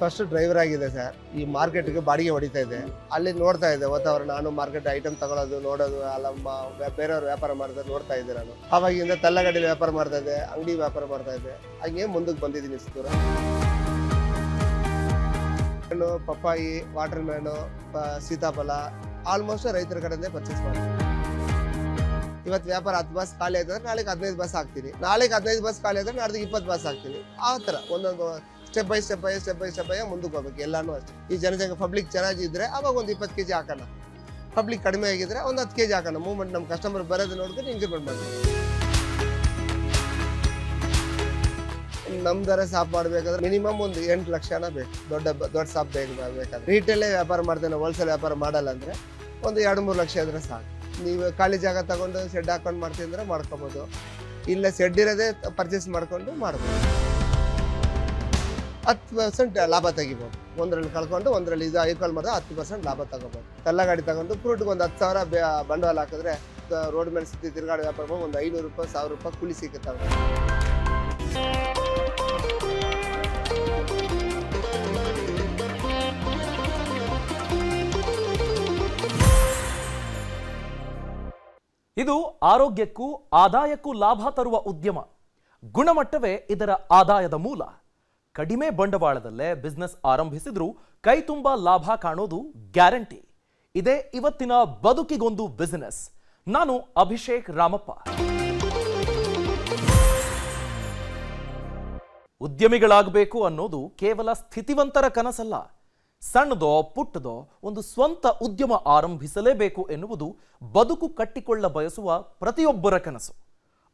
First driver ಆಗಿದೆ sir. ಈ ಮಾರ್ಕೆಟ್ಗೆ ಬಾಡಿಗೆ ಹೊಡಿತಾ ಇದೆ. ಅಲ್ಲಿ ನೋಡ್ತಾ ಇದ್ದೆ ಅವತ್ತವ್ರು ನಾನು ಮಾರ್ಕೆಟ್ ಐಟಮ್ ತಗೊಳ್ಳೋದು ನೋಡೋದು ಅಲ್ಲಮ್ಮ ಬೇರೆಯವ್ರು ವ್ಯಾಪಾರ ಮಾಡಿದ್ರೆ ನೋಡ್ತಾ ಇದ್ದೆ ನಾನು. ಅವಾಗಿಂದ ತಲ್ಲಗಡ್ಡಿ ವ್ಯಾಪಾರ ಮಾಡ್ತಾ ಇದ್ದೆ, ಅಂಗಡಿ ವ್ಯಾಪಾರ ಮಾಡ್ತಾ ಇದ್ದೆ. ಹಂಗೆ ಮುಂದಕ್ಕೆ ಬಂದಿದ್ದೀನಿ ಇಷ್ಟು ಪಪ್ಪಾಯಿ ವಾಟರ್ ಮ್ಯಾನು ಸೀತಾಫಲ ಆಲ್ಮೋಸ್ಟ್ ರೈತರ ಕಡೆಯಿಂದ ಪರ್ಚೇಸ್ ಮಾಡ್ತೀನಿ ಇವತ್ತು ವ್ಯಾಪಾರ ಹತ್ತು ಬಸ್ ಖಾಲಿ ಆಯ್ತಂದ್ರೆ ನಾಳೆಗೆ ಹದಿನೈದು ಬಸ್ ಹಾಕ್ತೀನಿ. ನಾಳೆಗೆ ಹದಿನೈದು ಬಸ್ ಖಾಲಿ ಆದ್ರೆ ನಾಡ್ದು ಇಪ್ಪತ್ತು ಬಸ್ ಹಾಕ್ತೀನಿ. ಆ ಥರ ಒಂದೊಂದು step by step by step by step by ಮುಂದಕ್ಕೆ ಹೋಗ್ಬೇಕು, ಎಲ್ಲಾನು ಅಷ್ಟೇ. ಈ ಜನಸಂಖ್ಯೆ ಪಬ್ಲಿಕ್ ಚೆನ್ನಾಗಿದ್ರೆ ಅವಾಗ ಒಂದು ಇಪ್ಪತ್ತು ಕೆ ಜಿ ಹಾಕೋಣ. ಪಬ್ಲಿಕ್ ಕಡಿಮೆ ಆಗಿದ್ರೆ ಒಂದು ಹತ್ತು ಕೆ ಜಿ ಹಾಕೋಣ. ಮೂವ್ಮೆಂಟ್ ನಮ್ಮ ಕಸ್ಟಮರ್ ಬರೋದು ನೋಡ್ಕೊಂಡು ಇನ್ಕ್ರಿಮೆಂಟ್ ಮಾಡ್ತೀವಿ ನಮ್ಮ ದರ ಸಾಪ್ ಮಾಡಬೇಕಾದ್ರೆ ಮಿನಿಮಮ್ ಒಂದು ಎಂಟು ಲಕ್ಷನ ಬೇಕು. ದೊಡ್ಡ ದೊಡ್ಡ ಸಾಪ್ ಬೇಗ ಬೇಕಾದ್ರೆ. ರೀಟೇಲೇ ವ್ಯಾಪಾರ ಮಾಡ್ತೇನೆ ಹೋಲ್ಸೇಲ್ ವ್ಯಾಪಾರ ಮಾಡಲ್ಲ ಅಂದರೆ ಒಂದು ಎರಡು ಮೂರು ಲಕ್ಷ ಇದ್ರೆ ಸಾಕು. ನೀವು ಖಾಲಿ ಜಾಗ ತಗೊಂಡು ಶೆಡ್ ಹಾಕೊಂಡು ಮಾಡ್ತೀನಿ ಅಂದರೆ ಮಾಡ್ಕೊಬೋದು. ಇಲ್ಲ ಶೆಡ್ ಇರೋದೇ ಪರ್ಚೇಸ್ ಮಾಡ್ಕೊಂಡು ಮಾಡ್ಬೋದು. ಹತ್ತು ಪರ್ಸೆಂಟ್ ಲಾಭ ತೆಗಿಬೋದು. ಒಂದರಲ್ಲಿ ಕಳ್ಕೊಂಡು, ಒಂದರಲ್ಲಿ ಇದು ಐಕಾಲ್ ಮಾಡಿದ್ರೆ ಹತ್ತು ಪರ್ಸೆಂಟ್ ಲಾಭ ತಗೋಬೋದು. ಕಲ್ಲ ಗಾಡಿ ತಗೊಂಡು ಫ್ರೂಟ್ಗೆ ಒಂದು ಹತ್ತು ಸಾವಿರ ಬಂಡವಾಳ ಹಾಕಿದ್ರೆ ರೋಡ್ ಮೇಲೆ ಸುತ್ತಿ ತಿರುಗಾಡಿ ವ್ಯಾಪಾರ ಒಂದು ಐನೂರು ರೂಪಾಯಿ, ಸಾವಿರ ರೂಪಾಯಿ ಕೂಲಿ ಸಿಗುತ್ತೆ. ಇದು ಆರೋಗ್ಯಕ್ಕೂ ಆದಾಯಕ್ಕೂ ಲಾಭ ತರುವ ಉದ್ಯಮ. ಗುಣಮಟ್ಟವೇ ಇದರ ಆದಾಯದ ಮೂಲ. ಕಡಿಮೆ ಬಂಡವಾಳದಲ್ಲೇ ಬಿಸ್ನೆಸ್ ಆರಂಭಿಸಿದ್ರೂ ಕೈ ತುಂಬ ಲಾಭ ಕಾಣೋದು ಗ್ಯಾರಂಟಿ ಇದೇ ಇವತ್ತಿನ ಬದುಕಿಗೊಂದು ಬಿಸಿನೆಸ್ ನಾನು ಅಭಿಷೇಕ್ ರಾಮಪ್ಪ. ಉದ್ಯಮಿಗಳಾಗಬೇಕು ಅನ್ನೋದು ಕೇವಲ ಸ್ಥಿತಿವಂತರ ಕನಸಲ್ಲ. ಸಣ್ಣದೋ ಪುಟ್ಟದೋ ಒಂದು ಸ್ವಂತ ಉದ್ಯಮ ಆರಂಭಿಸಲೇಬೇಕು ಎನ್ನುವುದು ಬದುಕು ಕಟ್ಟಿಕೊಳ್ಳ ಬಯಸುವ ಪ್ರತಿಯೊಬ್ಬರ ಕನಸು.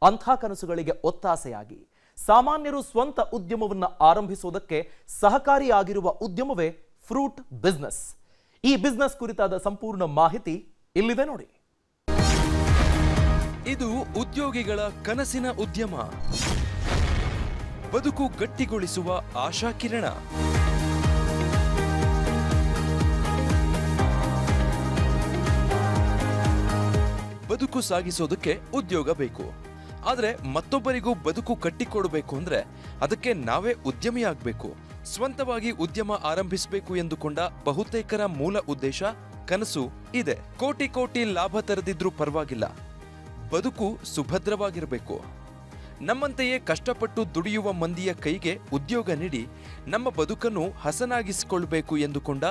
ಅಂಥ ಕನಸುಗಳಿಗೆ ಒತ್ತಾಸೆಯಾಗಿ ಸಾಮಾನ್ಯರು ಸ್ವಂತ ಉದ್ಯಮವನ್ನು ಆರಂಭಿಸುವುದಕ್ಕೆ ಸಹಕಾರಿಯಾಗಿರುವ ಉದ್ಯಮವೇ ಫ್ರೂಟ್ ಬಿಸ್ನೆಸ್. ಈ ಬಿಸ್ನೆಸ್ ಕುರಿತಾದ ಸಂಪೂರ್ಣ ಮಾಹಿತಿ ಇಲ್ಲಿದೆ ನೋಡಿ. ಇದು ಉದ್ಯೋಗಿಗಳ ಕನಸಿನ ಉದ್ಯಮ. ಬದುಕು ಗಟ್ಟಿಗೊಳಿಸುವ ಆಶಾಕಿರಣ ಬದುಕು ಸಾಗಿಸೋದಕ್ಕೆ ಉದ್ಯೋಗ ಬೇಕು. ಆದ್ರೆ ಮತ್ತೊಬ್ಬರಿಗೂ ಬದುಕು ಕಟ್ಟಿಕೊಡಬೇಕು ಅಂದರೆ ಅದಕ್ಕೆ ನಾವೇ ಉದ್ಯಮಿಯಾಗಬೇಕು. ಸ್ವಂತವಾಗಿ ಉದ್ಯಮ ಆರಂಭಿಸಬೇಕು ಎಂದುಕೊಂಡ ಬಹುತೇಕರ ಮೂಲ ಉದ್ದೇಶ ಕನಸು ಇದೆ. ಕೋಟಿ ಕೋಟಿ ಲಾಭ ತರದಿದ್ರೂ ಪರವಾಗಿಲ್ಲ. ಬದುಕು ಸುಭದ್ರವಾಗಿರಬೇಕು. ನಮ್ಮಂತೆಯೇ ಕಷ್ಟಪಟ್ಟು ದುಡಿಯುವ ಮಂದಿಯ ಕೈಗೆ ಉದ್ಯೋಗ ನೀಡಿ ನಮ್ಮ ಬದುಕನ್ನು ಹಸನಾಗಿಸಿಕೊಳ್ಬೇಕು ಎಂದುಕೊಂಡ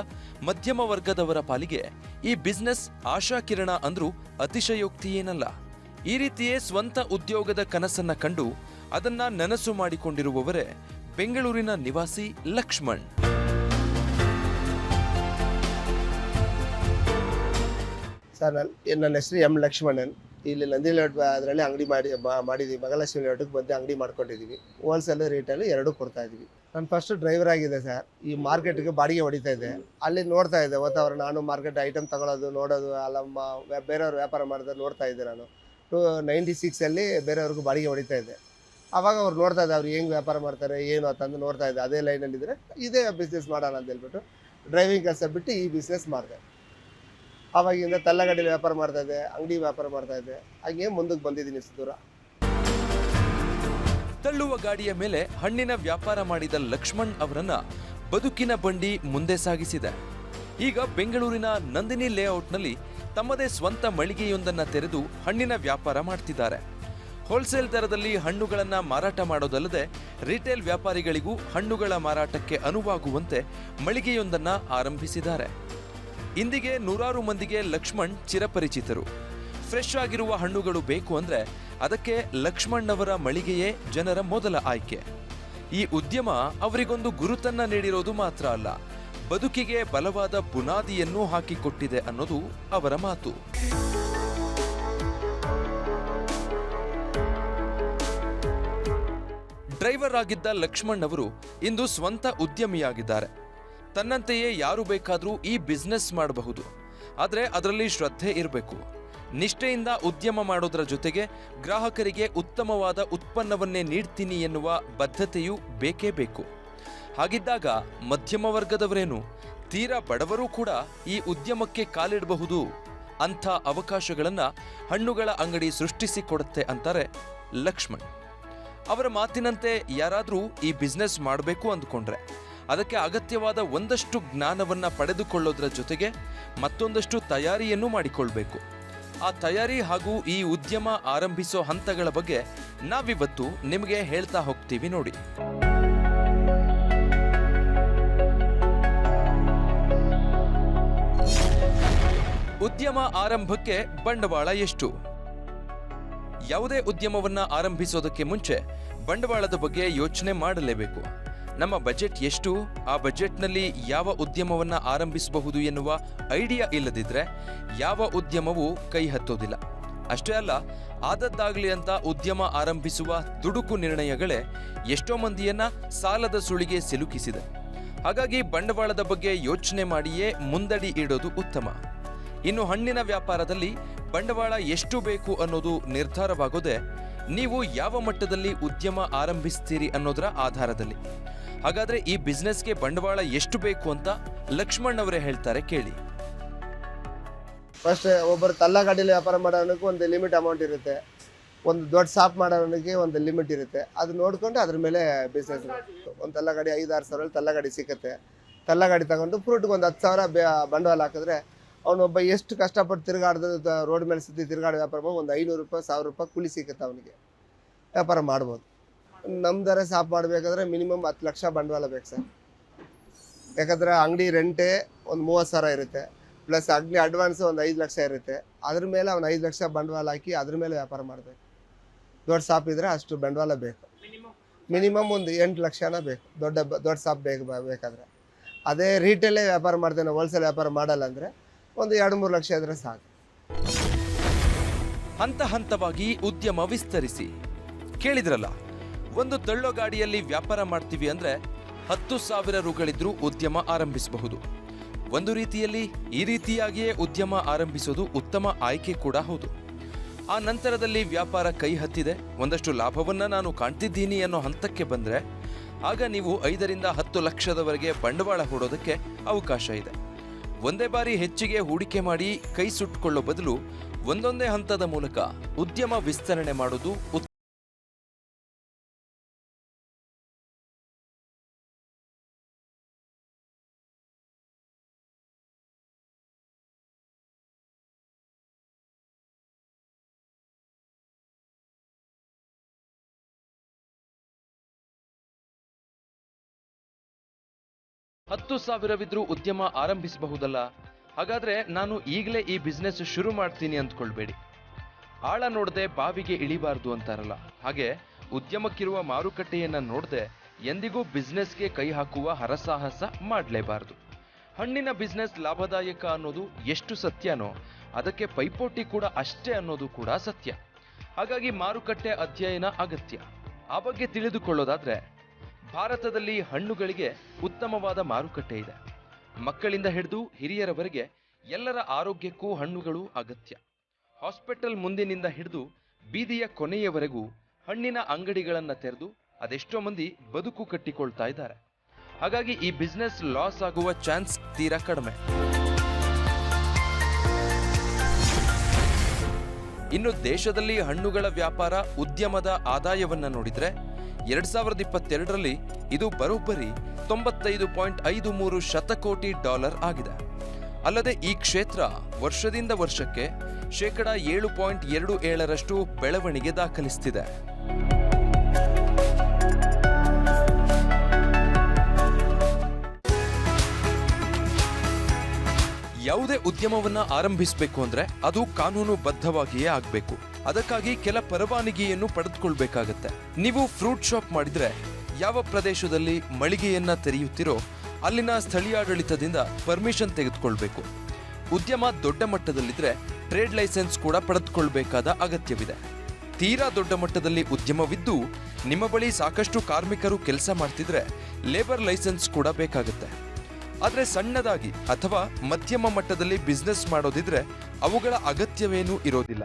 ಮಧ್ಯಮ ವರ್ಗದವರ ಪಾಲಿಗೆ ಈ ಬಿಸ್ನೆಸ್ ಆಶಾಕಿರಣ ಅಂದ್ರೂ ಅತಿಶಯೋಕ್ತಿ ಏನಲ್ಲ. ಈ ರೀತಿಯೇ ಸ್ವಂತ ಉದ್ಯೋಗದ ಕನಸನ್ನ ಕಂಡು ಅದನ್ನ ನನಸು ಮಾಡಿಕೊಂಡಿರುವವರೇ ಬೆಂಗಳೂರಿನ ನಿವಾಸಿ ಲಕ್ಷ್ಮಣ್. ಸರ್ ನನ್ನ ನನ್ನ ಹೆಸರು ಎಂ ಲಕ್ಷ್ಮಣನ್. ಇಲ್ಲಿ ನಂದಿ ಅದರಲ್ಲಿ ಅಂಗಡಿ ಮಾಡಿ ಮಾಡಿದ್ದೀವಿ ಮಗಲಕ್ಷ್ಮಿ ಲೋಟಕ್ಕೆ ಬಂದು ಅಂಗಡಿ ಮಾಡ್ಕೊಂಡಿದ್ದೀವಿ ಹೋಲ್ಸೇಲ್ ರೇಟಲ್ಲಿ ಎರಡೂ ಕೊಡ್ತಾ ಇದ್ದೀವಿ ನಾನು ಫಸ್ಟ್ ಡ್ರೈವರ್ ಆಗಿದೆ ಸರ್. ಈ ಮಾರ್ಕೆಟ್ಗೆ ಬಾಡಿಗೆ ಹೊಡಿತಾ ಇದೆ. ಅಲ್ಲಿ ನೋಡ್ತಾ ಇದ್ದೆ. ವಾತಾವರಣ ನಾನು ಮಾರ್ಕೆಟ್ ಐಟಮ್ ತಗೊಳ್ಳೋದು ನೋಡೋದು ಅಲ್ಲ ಬೇರೆಯವ್ರು ವ್ಯಾಪಾರ ಮಾಡೋದು ನೋಡ್ತಾ ಇದ್ದೆ ನಾನು. ಟು ನೈಂಟಿ ಸಿಕ್ಸಲ್ಲಿ ಬೇರೆಯವ್ರಿಗೂ ಬಾಡಿಗೆ ಹೊಡಿತಾ ಇದ್ದೆ ಆವಾಗ ಅವ್ರು ನೋಡ್ತಾ ಇದ್ದೆ ಅವ್ರು ಹೆಂಗೆ ವ್ಯಾಪಾರ ಮಾಡ್ತಾರೆ, ಏನು ಅಂತಂದು ನೋಡ್ತಾ ಇದ್ದೆ ಅದೇ ಲೈನಲ್ಲಿದ್ದರೆ ಇದೇ ಬಿಸ್ನೆಸ್ ಮಾಡೋಣ ಅಂತ ಹೇಳ್ಬಿಟ್ಟು ಡ್ರೈವಿಂಗ್ ಕೆಲಸ ಬಿಟ್ಟು ಈ ಬಿಸ್ನೆಸ್ ಮಾಡಿದೆ. ಅವಾಗಿಂದ ತಲ್ಲಗಡ್ಡಿ ವ್ಯಾಪಾರ ಮಾಡ್ತಾ ಇದ್ದೆ, ಅಂಗಡಿ ವ್ಯಾಪಾರ ಮಾಡ್ತಾ ಇದ್ದೆ. ಹಾಗೆ ಮುಂದಕ್ಕೆ ಬಂದಿದ್ದೀನಿ ಇಷ್ಟು ತಳ್ಳುವ ಗಾಡಿಯ ಮೇಲೆ ಹಣ್ಣಿನ ವ್ಯಾಪಾರ ಮಾಡಿದ ಲಕ್ಷ್ಮಣ್ ಅವರನ್ನ ಬದುಕಿನ ಬಂಡಿ ಮುಂದೆ ಸಾಗಿಸಿದೆ. ಈಗ ಬೆಂಗಳೂರಿನ ನಂದಿನಿ ಲೇಔಟ್ನಲ್ಲಿ ತಮ್ಮದೇ ಸ್ವಂತ ಮಳಿಗೆಯೊಂದನ್ನು ತೆರೆದು ಹಣ್ಣಿನ ವ್ಯಾಪಾರ ಮಾಡ್ತಿದ್ದಾರೆ. ಹೋಲ್ಸೇಲ್ ದರದಲ್ಲಿ ಹಣ್ಣುಗಳನ್ನು ಮಾರಾಟ ಮಾಡೋದಲ್ಲದೆ ರಿಟೇಲ್ ವ್ಯಾಪಾರಿಗಳಿಗೂ ಹಣ್ಣುಗಳ ಮಾರಾಟಕ್ಕೆ ಅನುವಾಗುವಂತೆ ಮಳಿಗೆಯೊಂದನ್ನು ಆರಂಭಿಸಿದ್ದಾರೆ. ಇಂದಿಗೆ ನೂರಾರು ಮಂದಿಗೆ ಲಕ್ಷ್ಮಣ್ ಚಿರಪರಿಚಿತರು. ಫ್ರೆಶ್ ಆಗಿರುವ ಹಣ್ಣುಗಳು ಬೇಕು ಅಂದರೆ ಅದಕ್ಕೆ ಲಕ್ಷ್ಮಣ್ ಅವರ ಮಳಿಗೆಯೇ ಜನರ ಮೊದಲ ಆಯ್ಕೆ. ಈ ಉದ್ಯಮ ಅವರಿಗೊಂದು ಗುರುತನ್ನ ನೀಡಿರೋದು ಮಾತ್ರ ಅಲ್ಲ. ಬದುಕಿಗೆ ಬಲವಾದ ಬುನಾದಿಯನ್ನೂ ಹಾಕಿಕೊಟ್ಟಿದೆ ಅನ್ನೋದು ಅವರ ಮಾತು. ಡ್ರೈವರ್ ಆಗಿದ್ದ ಲಕ್ಷ್ಮಣ್ ಅವರು ಇಂದು ಸ್ವಂತ ಉದ್ಯಮಿಯಾಗಿದ್ದಾರೆ. ತನ್ನಂತೆಯೇ ಯಾರು ಬೇಕಾದರೂ ಈ ಬಿಸ್ನೆಸ್ ಮಾಡಬಹುದು. ಆದರೆ ಅದರಲ್ಲಿ ಶ್ರದ್ಧೆ ಇರಬೇಕು. ನಿಷ್ಠೆಯಿಂದ ಉದ್ಯಮ ಮಾಡೋದರ ಜೊತೆಗೆ ಗ್ರಾಹಕರಿಗೆ ಉತ್ತಮವಾದ ಉತ್ಪನ್ನವನ್ನೇ ನೀಡ್ತೀನಿ ಎನ್ನುವ ಬದ್ಧತೆಯೂ ಬೇಕೇ ಬೇಕು. ಹಾಗಿದ್ದಾಗ ಮಧ್ಯಮ ವರ್ಗದವರೇನು? ತೀರಾ ಬಡವರೂ ಕೂಡ ಈ ಉದ್ಯಮಕ್ಕೆ ಕಾಲಿಡಬಹುದು. ಅಂಥ ಅವಕಾಶಗಳನ್ನು ಹಣ್ಣುಗಳ ಅಂಗಡಿ ಸೃಷ್ಟಿಸಿಕೊಡುತ್ತೆ ಅಂತಾರೆ ಲಕ್ಷ್ಮಣ್. ಅವರ ಮಾತಿನಂತೆ ಯಾರಾದರೂ ಈ ಬಿಸ್ನೆಸ್ ಮಾಡಬೇಕು ಅಂದ್ಕೊಂಡ್ರೆ, ಅದಕ್ಕೆ ಅಗತ್ಯವಾದ ಒಂದಷ್ಟು ಜ್ಞಾನವನ್ನು ಪಡೆದುಕೊಳ್ಳೋದ್ರ ಜೊತೆಗೆ ಮತ್ತೊಂದಷ್ಟು ತಯಾರಿಯನ್ನು ಮಾಡಿಕೊಳ್ಬೇಕು. ಆ ತಯಾರಿ ಹಾಗೂ ಈ ಉದ್ಯಮ ಆರಂಭಿಸೋ ಹಂತಗಳ ಬಗ್ಗೆ ನಾವಿವತ್ತು ನಿಮಗೆ ಹೇಳ್ತಾ ಹೋಗ್ತೀವಿ ನೋಡಿ. ಉದ್ಯಮ ಆರಂಭಕ್ಕೆ ಬಂಡವಾಳ ಎಷ್ಟು? ಯಾವುದೇ ಉದ್ಯಮವನ್ನ ಆರಂಭಿಸೋದಕ್ಕೆ ಮುಂಚೆ ಬಂಡವಾಳದ ಬಗ್ಗೆ ಯೋಚನೆ ಮಾಡಲೇಬೇಕು. ನಮ್ಮ ಬಜೆಟ್ ಎಷ್ಟು? ಆ ಬಜೆಟ್ನಲ್ಲಿ ಯಾವ ಉದ್ಯಮವನ್ನ ಆರಂಭಿಸಬಹುದು ಎನ್ನುವ ಐಡಿಯಾ ಇಲ್ಲದಿದ್ದರೆ ಯಾವ ಉದ್ಯಮವೂ ಕೈ ಹತ್ತೋದಿಲ್ಲ. ಅಷ್ಟೇ ಅಲ್ಲ, ಆದದ್ದಾಗಲಿ ಅಂತ ಉದ್ಯಮ ಆರಂಭಿಸುವ ದುಡುಕು ನಿರ್ಣಯಗಳೇ ಎಷ್ಟೋ ಮಂದಿಯನ್ನ ಸಾಲದ ಸುಳಿಗೆ ಸಿಲುಕಿಸಿದೆ. ಹಾಗಾಗಿ ಬಂಡವಾಳದ ಬಗ್ಗೆ ಯೋಚನೆ ಮಾಡಿಯೇ ಮುಂದಡಿ ಇಡೋದು ಉತ್ತಮ. ಇನ್ನು ಹಣ್ಣಿನ ವ್ಯಾಪಾರದಲ್ಲಿ ಬಂಡವಾಳ ಎಷ್ಟು ಬೇಕು ಅನ್ನೋದು ನಿರ್ಧಾರವಾಗೋದೆ, ನೀವು ಯಾವ ಮಟ್ಟದಲ್ಲಿ ಉದ್ಯಮ ಆರಂಭಿಸ್ತೀರಿ ಅನ್ನೋದರ ಆಧಾರದಲ್ಲಿ. ಹಾಗಾದರೆ ಈ ಬಿಸ್ನೆಸ್ಗೆ ಬಂಡವಾಳ ಎಷ್ಟು ಬೇಕು ಅಂತ ಲಕ್ಷ್ಮಣ್ ಅವರೇ ಹೇಳ್ತಾರೆ ಕೇಳಿ. ಫಸ್ಟ್ ಒಬ್ಬರು ತಲ್ಲ ಗಾಡಿಯಲ್ಲಿ ವ್ಯಾಪಾರ ಮಾಡೋನಕ್ಕೆ ಒಂದು ಲಿಮಿಟ್ ಅಮೌಂಟ್ ಇರುತ್ತೆ. ಒಂದು ದೊಡ್ಡ ಶಾಪ್ ಮಾಡೋನಿಗೆ ಒಂದು ಲಿಮಿಟ್ ಇರುತ್ತೆ. ಅದು ನೋಡಿಕೊಂಡು ಅದ್ರ ಮೇಲೆ ಬಿಸ್ನೆಸ್ ಒಂದು ತಲ್ಲ ಗಾಡಿ ಐದು ಆರು ಸಾವಿರ ತಲ್ಲ ಗಾಡಿ ಸಿಗುತ್ತೆ. ತಲ್ಲ ಗಾಡಿ ತಗೊಂಡು ಫ್ರೂಟ್ಗೆ ಒಂದು ಹತ್ತು ಸಾವಿರ ಬಂಡವಾಳ ಹಾಕಿದ್ರೆ ಅವನೊಬ್ಬ ಎಷ್ಟು ಕಷ್ಟಪಟ್ಟು ತಿರುಗಾಡ್ದು ರೋಡ್ ಮೇಲೆ ಸುತ್ತಿ ತಿರುಗಾಡೋ ವ್ಯಾಪಾರ ಮಾಡಿ ಒಂದು ಐನೂರು ರೂಪಾಯಿ, ಸಾವಿರ ರೂಪಾಯಿ ಕೂಲಿ ಸಿಗುತ್ತೆ ಅವನಿಗೆ. ವ್ಯಾಪಾರ ಮಾಡ್ಬೋದು. ನಮ್ದರ ಸಾಫ್ ಮಾಡಬೇಕಾದ್ರೆ ಮಿನಿಮಮ್ ಹತ್ತು ಲಕ್ಷ ಬಂಡವಾಳ ಬೇಕು ಸರ್. ಯಾಕಂದರೆ ಅಂಗಡಿ ರೆಂಟೇ ಒಂದು ಮೂವತ್ತು ಸಾವಿರ ಇರುತ್ತೆ. ಪ್ಲಸ್ ಅಗ್ನಿ ಅಡ್ವಾನ್ಸ್ ಒಂದು ಐದು ಲಕ್ಷ ಇರುತ್ತೆ. ಅದ್ರ ಮೇಲೆ ಅವ್ನು ಐದು ಲಕ್ಷ ಬಂಡವಾಳ ಹಾಕಿ ಅದ್ರ ಮೇಲೆ ವ್ಯಾಪಾರ ಮಾಡಬೇಕು. ದೊಡ್ಡ ಸಾಪ್ ಇದ್ರೆ ಅಷ್ಟು ಬಂಡವಾಳ ಬೇಕು. ಮಿನಿಮಮ್ ಒಂದು ಎಂಟು ಲಕ್ಷನ ಬೇಕು. ದೊಡ್ಡ ದೊಡ್ಡ ಸಾಪ್ ಬೇಕು ಬೇಕಾದ್ರೆ. ಅದೇ ರೀಟೇಲೇ ವ್ಯಾಪಾರ ಮಾಡ್ತೇನೆ ಹೋಲ್ಸೇಲ್ ವ್ಯಾಪಾರ ಮಾಡಲ್ಲ ಅಂದರೆ ಒಂದು ಎರಡು ಮೂರು ಲಕ್ಷ ಇದ್ರೆ ಸಾಕು. ಹಂತ ಹಂತವಾಗಿ ಉದ್ಯಮ ವಿಸ್ತರಿಸಿ. ಕೇಳಿದ್ರಲ್ಲ, ಒಂದು ತಳ್ಳೋ ಗಾಡಿಯಲ್ಲಿ ವ್ಯಾಪಾರ ಮಾಡ್ತೀವಿ ಅಂದ್ರೆ ಹತ್ತು ಸಾವಿರ ರುಗಳಿದ್ರೂ ಉದ್ಯಮ ಆರಂಭಿಸಬಹುದು. ಒಂದು ರೀತಿಯಲ್ಲಿ ಈ ರೀತಿಯಾಗಿಯೇ ಉದ್ಯಮ ಆರಂಭಿಸೋದು ಉತ್ತಮ ಆಯ್ಕೆ ಕೂಡ ಹೌದು. ಆ ನಂತರದಲ್ಲಿ ವ್ಯಾಪಾರ ಕೈ ಹತ್ತಿದೆ, ಒಂದಷ್ಟು ಲಾಭವನ್ನ ನಾನು ಕಾಣ್ತಿದ್ದೀನಿ ಅನ್ನೋ ಹಂತಕ್ಕೆ ಬಂದ್ರೆ, ಆಗ ನೀವು ಐದರಿಂದ ಹತ್ತು ಲಕ್ಷದವರೆಗೆ ಬಂಡವಾಳ ಹೂಡೋದಕ್ಕೆ ಅವಕಾಶ ಇದೆ. ಒಂದೇ ಬಾರಿ ಹೆಚ್ಚಿಗೆ ಹೂಡಿಕೆ ಮಾಡಿ ಕೈ ಸುಟ್ಟುಕೊಳ್ಳೋ ಬದಲು ಒಂದೊಂದೇ ಹಂತದ ಮೂಲಕ ಉದ್ಯಮ ವಿಸ್ತರಣೆ ಮಾಡೋದು ಹತ್ತು ಸಾವಿರವಿದ್ರೂ ಉದ್ಯಮ ಆರಂಭಿಸಬಹುದಲ್ಲ? ಹಾಗಾದ್ರೆ ನಾನು ಈಗಲೇ ಈ ಬಿಸ್ನೆಸ್ ಶುರು ಮಾಡ್ತೀನಿ ಅಂದ್ಕೊಳ್ಬೇಡಿ. ಆಳ ನೋಡದೆ ಬಾವಿಗೆ ಇಳಿಬಾರ್ದು ಅಂತಾರಲ್ಲ. ಹಾಗೆ ಉದ್ಯಮಕ್ಕಿರುವ ಮಾರುಕಟ್ಟೆಯನ್ನ ನೋಡದೆ ಎಂದಿಗೂ ಬಿಸ್ನೆಸ್ಗೆ ಕೈ ಹಾಕುವ ಹರಸಾಹಸ ಮಾಡಲೇಬಾರದು. ಹಣ್ಣಿನ ಬಿಸ್ನೆಸ್ ಲಾಭದಾಯಕ ಅನ್ನೋದು ಎಷ್ಟು ಸತ್ಯನೋ, ಅದಕ್ಕೆ ಪೈಪೋಟಿ ಕೂಡ ಅಷ್ಟೇ ಅನ್ನೋದು ಕೂಡ ಸತ್ಯ. ಹಾಗಾಗಿ ಮಾರುಕಟ್ಟೆ ಅಧ್ಯಯನ ಅಗತ್ಯ. ಆ ಬಗ್ಗೆ ತಿಳಿದುಕೊಳ್ಳೋದಾದ್ರೆ ಭಾರತದಲ್ಲಿ ಹಣ್ಣುಗಳಿಗೆ ಉತ್ತಮವಾದ ಮಾರುಕಟ್ಟೆ ಇದೆ. ಮಕ್ಕಳಿಂದ ಹಿಡಿದು ಹಿರಿಯರವರೆಗೆ ಎಲ್ಲರ ಆರೋಗ್ಯಕ್ಕೂ ಹಣ್ಣುಗಳು ಅಗತ್ಯ. ಹಾಸ್ಪಿಟಲ್ ಮುಂದಿನಿಂದ ಹಿಡಿದು ಬೀದಿಯ ಕೊನೆಯವರೆಗೂ ಹಣ್ಣಿನ ಅಂಗಡಿಗಳನ್ನು ತೆರೆದು ಅದೆಷ್ಟೋ ಮಂದಿ ಬದುಕು ಕಟ್ಟಿಕೊಳ್ತಾ ಇದ್ದಾರೆ. ಹಾಗಾಗಿ ಈ ಬಿಸ್ನೆಸ್ ಲಾಸ್ ಆಗುವ ಚಾನ್ಸ್ ತೀರಾ ಕಡಿಮೆ. ಇನ್ನು ದೇಶದಲ್ಲಿ ಹಣ್ಣುಗಳ ವ್ಯಾಪಾರ ಉದ್ಯಮದ ಆದಾಯವನ್ನು ನೋಡಿದ್ರೆ ಎರಡ್ ಸಾವಿರದ ಇಪ್ಪತ್ತೆರಡರಲ್ಲಿ ಇದು ಬರೋಬ್ಬರಿ ತೊಂಬತ್ತೈದು ಪಾಯಿಂಟ್ ಐದು ಮೂರು ಶತಕೋಟಿ ಡಾಲರ್ ಆಗಿದೆ. ಅಲ್ಲದೆ ಈ ಕ್ಷೇತ್ರ ವರ್ಷದಿಂದ ವರ್ಷಕ್ಕೆ ಶೇಕಡ ಏಳು ಪಾಯಿಂಟ್ ಎರಡು ಏಳರಷ್ಟು ಬೆಳವಣಿಗೆ ದಾಖಲಿಸುತ್ತಿದೆ ಯಾವುದೇ ಉದ್ಯಮವನ್ನ ಆರಂಭಿಸಬೇಕು ಅಂದ್ರೆ ಅದು ಕಾನೂನು ಬದ್ಧವಾಗಿಯೇ ಆಗಬೇಕು. ಅದಕ್ಕಾಗಿ ಕೆಲ ಪರವಾನಗಿಯನ್ನು ಪಡೆದುಕೊಳ್ಬೇಕಾಗತ್ತೆ. ನೀವು ಫ್ರೂಟ್ ಶಾಪ್ ಮಾಡಿದ್ರೆ ಯಾವ ಪ್ರದೇಶದಲ್ಲಿ ಮಳಿಗೆಯನ್ನ ತೆರೆಯುತ್ತೀರೋ ಅಲ್ಲಿನ ಸ್ಥಳೀಯಾಡಳಿತದಿಂದ ಪರ್ಮಿಷನ್ ತೆಗೆದುಕೊಳ್ಬೇಕು. ಉದ್ಯಮ ದೊಡ್ಡ ಮಟ್ಟದಲ್ಲಿದ್ರೆ ಟ್ರೇಡ್ ಲೈಸೆನ್ಸ್ ಕೂಡ ಪಡೆದುಕೊಳ್ಬೇಕಾದ ಅಗತ್ಯವಿದೆ. ತೀರಾ ದೊಡ್ಡ ಮಟ್ಟದಲ್ಲಿ ಉದ್ಯಮವಿದ್ದು ನಿಮ್ಮ ಬಳಿ ಸಾಕಷ್ಟು ಕಾರ್ಮಿಕರು ಕೆಲಸ ಮಾಡ್ತಿದ್ರೆ ಲೇಬರ್ ಲೈಸೆನ್ಸ್ ಕೂಡ ಬೇಕಾಗುತ್ತೆ. ಆದ್ರೆ ಸಣ್ಣದಾಗಿ ಅಥವಾ ಮಧ್ಯಮ ಮಟ್ಟದಲ್ಲಿ ಬಿಸ್ನೆಸ್ ಮಾಡೋದಿದ್ರೆ ಅವುಗಳ ಅಗತ್ಯವೇನೂ ಇರೋದಿಲ್ಲ.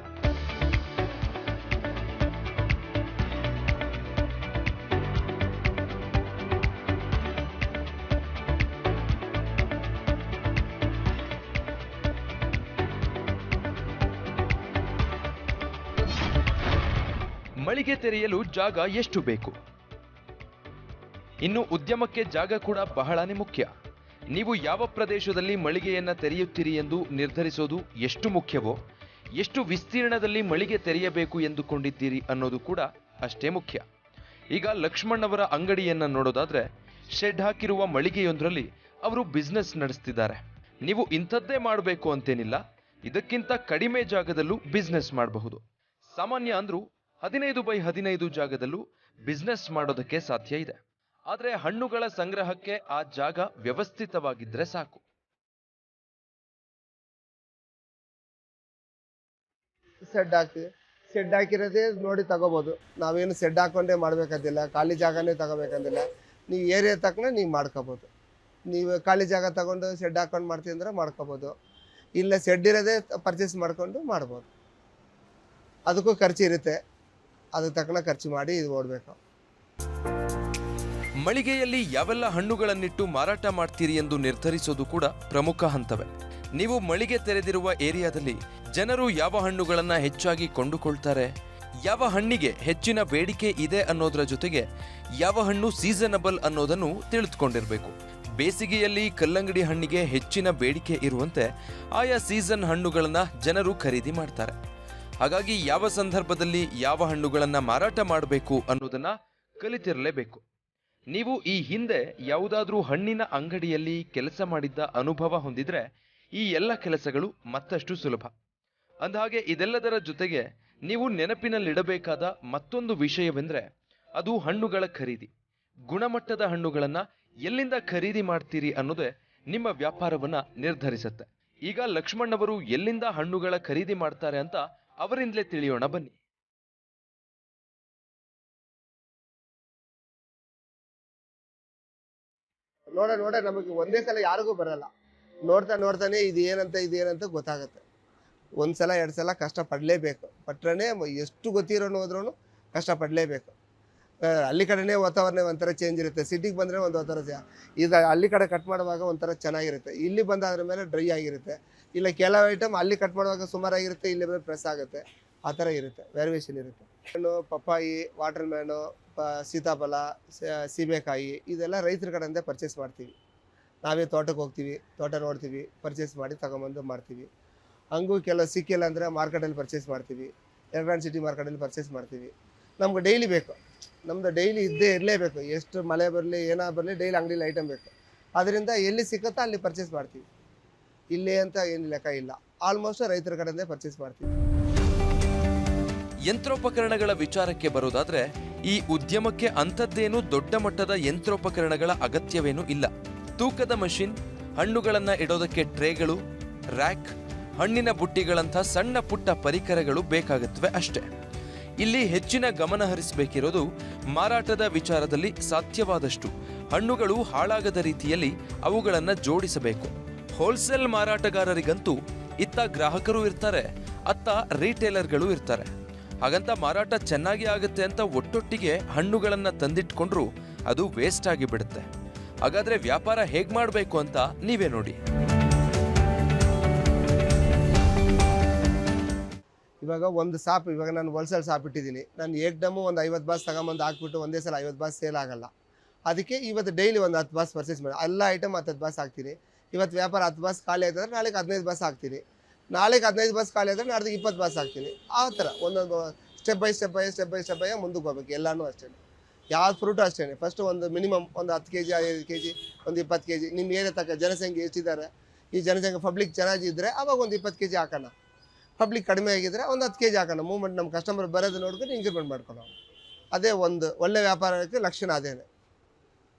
ಮಳಿಗೆ ತೆರೆಯಲು ಜಾಗ ಎಷ್ಟು ಬೇಕು? ಇನ್ನು ಉದ್ಯಮಕ್ಕೆ ಜಾಗ ಕೂಡ ಬಹಳನೇ ಮುಖ್ಯ. ನೀವು ಯಾವ ಪ್ರದೇಶದಲ್ಲಿ ಮಳಿಗೆಯನ್ನು ತೆರೆಯುತ್ತೀರಿ ಎಂದು ನಿರ್ಧರಿಸೋದು ಎಷ್ಟು ಮುಖ್ಯವೋ, ಎಷ್ಟು ವಿಸ್ತೀರ್ಣದಲ್ಲಿ ಮಳಿಗೆ ತೆರೆಯಬೇಕು ಎಂದುಕೊಂಡಿದ್ದೀರಿ ಅನ್ನೋದು ಕೂಡ ಅಷ್ಟೇ ಮುಖ್ಯ. ಈಗ ಲಕ್ಷ್ಮಣ್ಣವರ ಅಂಗಡಿಯನ್ನು ನೋಡೋದಾದ್ರೆ ಶೆಡ್ ಹಾಕಿರುವ ಮಳಿಗೆಯೊಂದರಲ್ಲಿ ಅವರು ಬಿಸ್ನೆಸ್ ನಡೆಸ್ತಿದ್ದಾರೆ. ನೀವು ಇಂಥದ್ದೇ ಮಾಡಬೇಕು ಅಂತೇನಿಲ್ಲ, ಇದಕ್ಕಿಂತ ಕಡಿಮೆ ಜಾಗದಲ್ಲೂ ಬಿಸ್ನೆಸ್ ಮಾಡಬಹುದು. ಸಾಮಾನ್ಯ ಅಂದ್ರೂ ಹದಿನೈದು ಬೈ ಹದಿನೈದು ಜಾಗದಲ್ಲೂ ಬಿಸ್ನೆಸ್ ಮಾಡೋದಕ್ಕೆ ಸಾಧ್ಯ ಇದೆ. ಆದ್ರೆ ಹಣ್ಣುಗಳ ಸಂಗ್ರಹಕ್ಕೆ ಆ ಜಾಗ ವ್ಯವಸ್ಥಿತವಾಗಿದ್ರೆ ಸಾಕು. ಸೆಡ್ ಹಾಕ್ತೀವಿ ಸೆಡ್ ಹಾಕಿರೋದೇ ನೋಡಿ ತಗೋಬೋದು. ನಾವೇನು ಸೆಡ್ ಹಾಕೊಂಡೇ ಮಾಡ್ಬೇಕಂತಿಲ್ಲ ಖಾಲಿ ಜಾಗನೇ ತಗೋಬೇಕಂತಿಲ್ಲ ನೀವು ಏರಿಯಾ ತಕ್ಕ ನೀವು ಮಾಡ್ಕೋಬೋದು. ನೀವು ಖಾಲಿ ಜಾಗ ತಗೊಂಡು ಸೆಡ್ ಹಾಕೊಂಡು ಮಾಡ್ತೀವಿ ಅಂದ್ರೆ ಮಾಡ್ಕೋಬೋದು. ಇಲ್ಲ ಸೆಡ್ ಇರೋದೇ ಪರ್ಚೇಸ್ ಮಾಡ್ಕೊಂಡು ಮಾಡ್ಬೋದು. ಅದಕ್ಕೂ ಖರ್ಚು ಇರುತ್ತೆ. ಅದಕ್ಕೆ ತಕ್ಕನ ಖರ್ಚು ಮಾಡಿ ಇದು ಓಡಬೇಕು. ಮಳಿಗೆಯಲ್ಲಿ ಯಾವೆಲ್ಲ ಹಣ್ಣುಗಳನ್ನಿಟ್ಟು ಮಾರಾಟ ಮಾಡ್ತೀರಿ ಎಂದು ನಿರ್ಧರಿಸೋದು ಕೂಡ ಪ್ರಮುಖ ಹಂತವೇ. ನೀವು ಮಳಿಗೆ ತೆರೆದಿರುವ ಏರಿಯಾದಲ್ಲಿ ಜನರು ಯಾವ ಹಣ್ಣುಗಳನ್ನು ಹೆಚ್ಚಾಗಿ ಕೊಂಡುಕೊಳ್ತಾರೆ, ಯಾವ ಹಣ್ಣಿಗೆ ಹೆಚ್ಚಿನ ಬೇಡಿಕೆ ಇದೆ ಅನ್ನೋದರ ಜೊತೆಗೆ ಯಾವ ಹಣ್ಣು ಸೀಸನಬಲ್ ಅನ್ನೋದನ್ನು ತಿಳಿದುಕೊಂಡಿರಬೇಕು. ಬೇಸಿಗೆಯಲ್ಲಿ ಕಲ್ಲಂಗಡಿ ಹಣ್ಣಿಗೆ ಹೆಚ್ಚಿನ ಬೇಡಿಕೆ ಇರುವಂತೆ ಆಯಾ ಸೀಸನ್ ಹಣ್ಣುಗಳನ್ನು ಜನರು ಖರೀದಿ ಮಾಡ್ತಾರೆ. ಹಾಗಾಗಿ ಯಾವ ಸಂದರ್ಭದಲ್ಲಿ ಯಾವ ಹಣ್ಣುಗಳನ್ನು ಮಾರಾಟ ಮಾಡಬೇಕು ಅನ್ನೋದನ್ನು ಕಲಿತಿರಲೇಬೇಕು. ನೀವು ಈ ಹಿಂದೆ ಯಾವುದಾದ್ರೂ ಹಣ್ಣಿನ ಅಂಗಡಿಯಲ್ಲಿ ಕೆಲಸ ಮಾಡಿದ್ದ ಅನುಭವ ಹೊಂದಿದ್ರೆ ಈ ಎಲ್ಲ ಕೆಲಸಗಳು ಮತ್ತಷ್ಟು ಸುಲಭ. ಅಂದಹಾಗೆ ಇದೆಲ್ಲದರ ಜೊತೆಗೆ ನೀವು ನೆನಪಿನಲ್ಲಿಡಬೇಕಾದ ಮತ್ತೊಂದು ವಿಷಯವೆಂದರೆ ಅದು ಹಣ್ಣುಗಳ ಖರೀದಿ. ಗುಣಮಟ್ಟದ ಹಣ್ಣುಗಳನ್ನು ಎಲ್ಲಿಂದ ಖರೀದಿ ಮಾಡ್ತೀರಿ ಅನ್ನೋದೇ ನಿಮ್ಮ ವ್ಯಾಪಾರವನ್ನ ನಿರ್ಧರಿಸುತ್ತೆ. ಈಗ ಲಕ್ಷ್ಮಣ್ ಅವರು ಎಲ್ಲಿಂದ ಹಣ್ಣುಗಳ ಖರೀದಿ ಮಾಡ್ತಾರೆ ಅಂತ ಅವರಿಂದಲೇ ತಿಳಿಯೋಣ ಬನ್ನಿ. ನೋಡ ನೋಡ, ನಮಗೆ ಒಂದೇ ಸಲ ಯಾರಿಗೂ ಬರಲ್ಲ. ನೋಡ್ತಾ, ನೋಡ್ತಾನೆ ಇದು ಏನಂತ ಇದು ಏನಂತ ಗೊತ್ತಾಗುತ್ತೆ. ಒಂದು ಸಲ, ಎರಡು ಸಲ ಕಷ್ಟ ಪಡಲೇಬೇಕು. ಪಟ್ರೇ ಎಷ್ಟು ಗೊತ್ತಿರೋನು ಹೋದ್ರೂ ಕಷ್ಟ ಪಡಲೇಬೇಕು. ಹಳ್ಳಿ ಕಡೆನೇ ವಾತಾವರಣ ಒಂಥರ ಚೇಂಜ್ ಇರುತ್ತೆ. ಸಿಟಿಗೆ ಬಂದರೆ ಒಂದು ಒಂಥರ ಇದು ಅಲ್ಲಿ ಕಡೆ ಕಟ್ ಮಾಡುವಾಗ ಒಂಥರ ಚೆನ್ನಾಗಿರುತ್ತೆ. ಇಲ್ಲಿ ಬಂದಾದ್ರ ಮೇಲೆ ಡ್ರೈ ಆಗಿರುತ್ತೆ. ಇಲ್ಲ ಕೆಲವು ಐಟಮ್ ಅಲ್ಲಿ ಕಟ್ ಮಾಡುವಾಗ ಸುಮಾರಾಗಿರುತ್ತೆ, ಇಲ್ಲಿ ಬಂದರೆ ಪ್ರೆಸ್ ಆಗುತ್ತೆ. ಆ ಥರ ಇರುತ್ತೆ ವೇರಿಯೇಷನ್ ಇರುತ್ತೆ. ಹಣ್ಣು ಪಪ್ಪಾಯಿ ವಾಟರ್ ಮ್ಯಾನು ಪ, ಸೀತಾಫಲ ಸೀಬೆಕಾಯಿ ಇದೆಲ್ಲ ರೈತರ ಕಡೆಯಿಂದ ಪರ್ಚೇಸ್ ಮಾಡ್ತೀವಿ. ನಾವೇ ತೋಟಕ್ಕೆ ಹೋಗ್ತೀವಿ, ತೋಟ ನೋಡ್ತೀವಿ ಪರ್ಚೇಸ್ ಮಾಡಿ ತಗೊಂಬಂದು ಮಾಡ್ತೀವಿ ಹಂಗೂ ಕೆಲವು ಸಿಕ್ಕಿಲ್ಲ ಅಂದರೆ ಮಾರ್ಕೆಟಲ್ಲಿ ಪರ್ಚೇಸ್ ಮಾಡ್ತೀವಿ ಎಲೆಕ್ಟ್ರಾನ್ ಸಿಟಿ ಮಾರ್ಕೆಟಲ್ಲಿ ಪರ್ಚೇಸ್ ಮಾಡ್ತೀವಿ. ನಮ್ಗೆ ಡೈಲಿ ಬೇಕು. ನಮ್ಮದು ಡೈಲಿ ಇದ್ದೇ ಇರಲೇಬೇಕು. ಎಷ್ಟು ಮಳೆ ಬರಲಿ, ಏನೋ ಬರಲಿ ಡೈಲಿ ಅಂಗಡಿಲಿ ಐಟಮ್ ಬೇಕು. ಅದರಿಂದ ಎಲ್ಲಿ ಸಿಕ್ಕುತ್ತೋ ಅಲ್ಲಿ ಪರ್ಚೇಸ್ ಮಾಡ್ತೀವಿ. ಇಲ್ಲೇ ಅಂತ ಏನು ಲೆಕ್ಕ ಇಲ್ಲ. ಆಲ್ಮೋಸ್ಟ್ ರೈತರ ಕಡೆಯಿಂದ ಪರ್ಚೇಸ್ ಮಾಡ್ತೀವಿ. ಯಂತ್ರೋಪಕರಣಗಳ ವಿಚಾರಕ್ಕೆ ಬರೋದಾದ್ರೆ ಈ ಉದ್ಯಮಕ್ಕೆ ಅಂಥದ್ದೇನು ದೊಡ್ಡ ಮಟ್ಟದ ಯಂತ್ರೋಪಕರಣಗಳ ಅಗತ್ಯವೇನೂ ಇಲ್ಲ. ತೂಕದ ಮಷಿನ್, ಹಣ್ಣುಗಳನ್ನ ಇಡೋದಕ್ಕೆ ಟ್ರೇಗಳು, ರ್ಯಾಕ್, ಹಣ್ಣಿನ ಬುಟ್ಟಿಗಳಂಥ ಸಣ್ಣ ಪುಟ್ಟ ಪರಿಕರಗಳು ಬೇಕಾಗುತ್ತವೆ ಅಷ್ಟೇ. ಇಲ್ಲಿ ಹೆಚ್ಚಿನ ಗಮನ ಹರಿಸಬೇಕಿರೋದು ಮಾರಾಟದ ವಿಚಾರದಲ್ಲಿ ಸಾಧ್ಯವಾದಷ್ಟು. ಹಣ್ಣುಗಳು ಹಾಳಾಗದ ರೀತಿಯಲ್ಲಿ ಅವುಗಳನ್ನು ಜೋಡಿಸಬೇಕು. ಹೋಲ್ಸೇಲ್ ಮಾರಾಟಗಾರರಿಗಂತೂ ಇತ್ತ ಗ್ರಾಹಕರು ಇರ್ತಾರೆ. ಅತ್ತ ರೀಟೇಲರ್ಗಳು ಇರ್ತಾರೆ. ಹಾಗಂತ ಮಾರಾಟ ಚೆನ್ನಾಗಿ ಆಗುತ್ತೆ ಅಂತ ಒಟ್ಟೊಟ್ಟಿಗೆ ಹಣ್ಣುಗಳನ್ನು ತಂದಿಟ್ಕೊಂಡ್ರು ಅದು ವೇಸ್ಟ್ ಆಗಿ ಬಿಡುತ್ತೆ. ಹಾಗಾದ್ರೆ ವ್ಯಾಪಾರ ಹೇಗೆ ಮಾಡಬೇಕು ಅಂತ ನೀವೇ ನೋಡಿ. ಇವಾಗ ಒಂದು ಸಾಪ್, ಇವಾಗ ನಾನು ಹೋಲ್ಸೇಲ್ ಸಾಪ್ ಇಟ್ಟಿದ್ದೀನಿ. ನಾನು ಏಕ್ದಮ್ಮು ಒಂದು ಐವತ್ತು ಬಾಸ್ ತಗೊಂಬಂದು ಹಾಕ್ಬಿಟ್ಟು ಒಂದೇ ಸಲ ಐವತ್ತು ಬಾಸ್ ಸೇಲ್ ಆಗಲ್ಲ. ಅದಕ್ಕೆ ಇವತ್ತು ಡೈಲಿ ಒಂದು ಹತ್ತು ಬಾಸ್ ಪರ್ಚೇಸ್ ಮಾಡಿ. ಎಲ್ಲ ಐಟಮ್ ಹತ್ತು ಹತ್ತು ಬಾಸ್ ಹಾಕ್ತೀನಿ. ಇವತ್ತು ವ್ಯಾಪಾರ ಹತ್ತು ಬಾಸ್ ಖಾಲಿ ಆಯ್ತಂದ್ರೆ ನಾಳೆಗೆ ಹದಿನೈದು ಬಾಸ್ ಹಾಕ್ತೀನಿ. ನಾಳೆಗೆ ಹದಿನೈದು ಬಸ್ ಖಾಲಿ ಆದರೆ ನಾಡ್ದಿಗೆ ಇಪ್ಪತ್ತು ಬಸ್ ಹಾಕ್ತೀನಿ. ಆ ಥರ. ಒಂದೊಂದು step by step by step by step by ಮುಂದಕ್ಕೆ ಹೋಗ್ಬೇಕು, ಎಲ್ಲನೂ ಅಷ್ಟೇ. ಯಾವ ಫ್ರೂಟು ಅಷ್ಟೇ ಫಸ್ಟ್ ಒಂದು ಮಿನಿಮಮ್ ಒಂದು ಹತ್ತು ಕೆ ಜಿ ಐದು ಕೆ ಜಿ ಒಂದು ಇಪ್ಪತ್ತು ಕೆ ಜಿ ನಿಮ್ಮ ಏರಿಯಾ ತಕ್ಕ ಜನಸಂಖ್ಯೆ ಎಷ್ಟಿದ್ದಾರೆ ಈ ಜನಸಂಖ್ಯೆ ಪಬ್ಲಿಕ್ ಚೆನ್ನಾಗಿದ್ದರೆ ಅವಾಗ ಒಂದು ಇಪ್ಪತ್ತು ಕೆ ಜಿ ಹಾಕೋಣ. ಪಬ್ಲಿಕ್ ಕಡಿಮೆ ಆಗಿದ್ರೆ ಒಂದು ಹತ್ತು ಕೆ ಜಿ ಹಾಕೋಣ. ಮೂವ್ಮೆಂಟ್ ನಮ್ಮ ಕಸ್ಟಮರ್ ಬರೋದು ನೋಡ್ಕೊಂಡು ಇಂಕ್ರಿಮೆಂಟ್ ಮಾಡ್ಕೊಳ್ಳೋ ಅದೇ ಒಂದು ಒಳ್ಳೆ ವ್ಯಾಪಾರಕ್ಕೆ ಲಕ್ಷಣ ಅದೇನೆ.